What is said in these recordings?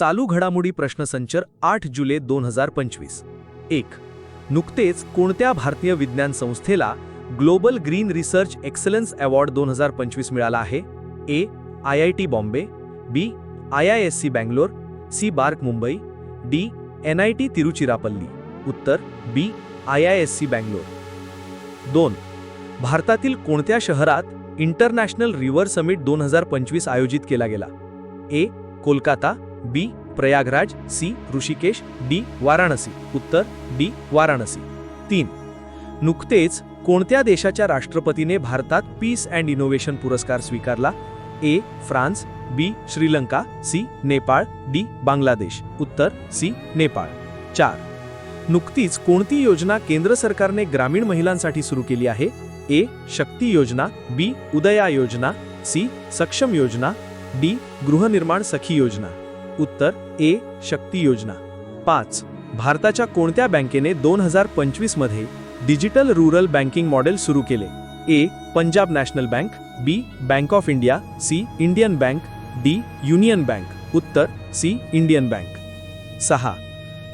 चालू घडामोडी प्रश्नसंच आठ जुलै दोन हजार पंचवीस. एक नुकतेच कोणत्या भारतीय विज्ञान संस्थेला global green research excellence award दोन हजार पंचवीस मिळाला आहे? A I I T Bombay B I I S C Bangalore C BARC Mumbai D N I T Tiruchirappalli. उत्तर B I I S C Bangalore. दोन भारतातील कोणत्या शहरात इंटरनॅशनल रिव्हर समिट दोन हजार पंचवीस आयोजित केला गेला? A Kolkata B Prayagraj C Rishikesh D Varanasi. उत्तर डी वाराणसी. तीन नुकतेच कोणत्या देशाच्या राष्ट्रपतीने भारतात पीस अँड इनोव्हेशन पुरस्कार स्वीकारला? A France B Sri Lanka C Nepal D Bangladesh. उत्तर सी नेपाळ. चार नुकतीच कोणती योजना केंद्र सरकारने ग्रामीण महिलांसाठी सुरू केली आहे? ए शक्ती योजना बी उदया योजना सी सक्षम योजना डी गृहनिर्माण सखी योजना. उत्तर ए शक्ती योजना. पाच भारताच्या कोणत्या बँकेने दोन हजार पंचवीसमध्ये डिजिटल रुरल बँकिंग मॉडेल सुरू केले? A Punjab National Bank B Bank of India C Indian Bank D Union Bank. उत्तर सी इंडियन बँक. सहा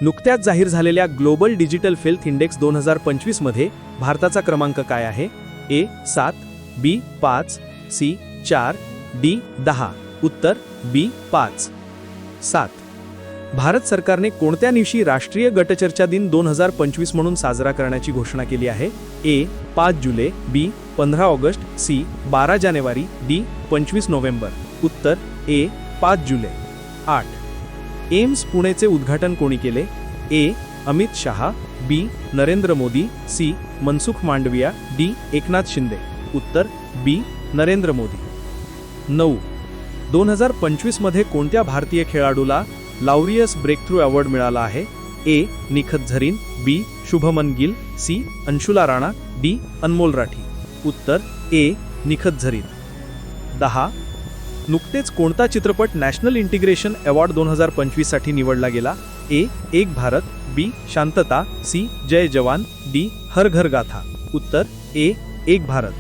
नुकत्याच जाहीर झालेल्या ग्लोबल डिजिटल फेल्थ इंडेक्स दोन हजार पंचवीसमध्ये भारताचा क्रमांक काय आहे? ए सात बी पाच सी चार डी दहा. उत्तर बी पाच. सात. भारत सरकारने कोणत्या दिवशी राष्ट्रीय गटचर्चा दिन दोन हजार पंचवीस म्हणून साजरा करण्याची घोषणा केली आहे? ए पाच जुलै बी पंधरा ऑगस्ट सी बारा जानेवारी डी पंचवीस नोव्हेंबर. उत्तर ए पाच जुलै. आठ. एम्स पुणेचे उद्घाटन कोणी केले? A Amit Shah B Narendra Modi C Mansukh Mandaviya D Eknath Shinde. उत्तर बी नरेंद्र मोदी. नऊ. दोन हजार पंचवीसमध्ये कोणत्या भारतीय खेळाडूला लाउरियस ब्रेकथ्रू अवॉर्ड मिळाला आहे? A. Nikhat Zareen B. Shubman Gill C. Anshula Rana D. Anmol Rathi. उत्तर ए. निखत झरीन. दहा. नुकतेच कोणता चित्रपट नॅशनल इंटिग्रेशन अवॉर्ड दोन हजार पंचवीससाठी निवडला गेला? ए. एक भारत बी. शांतता सी. जय जवान डी. हर घर गाथा. उत्तर ए. एक भारत.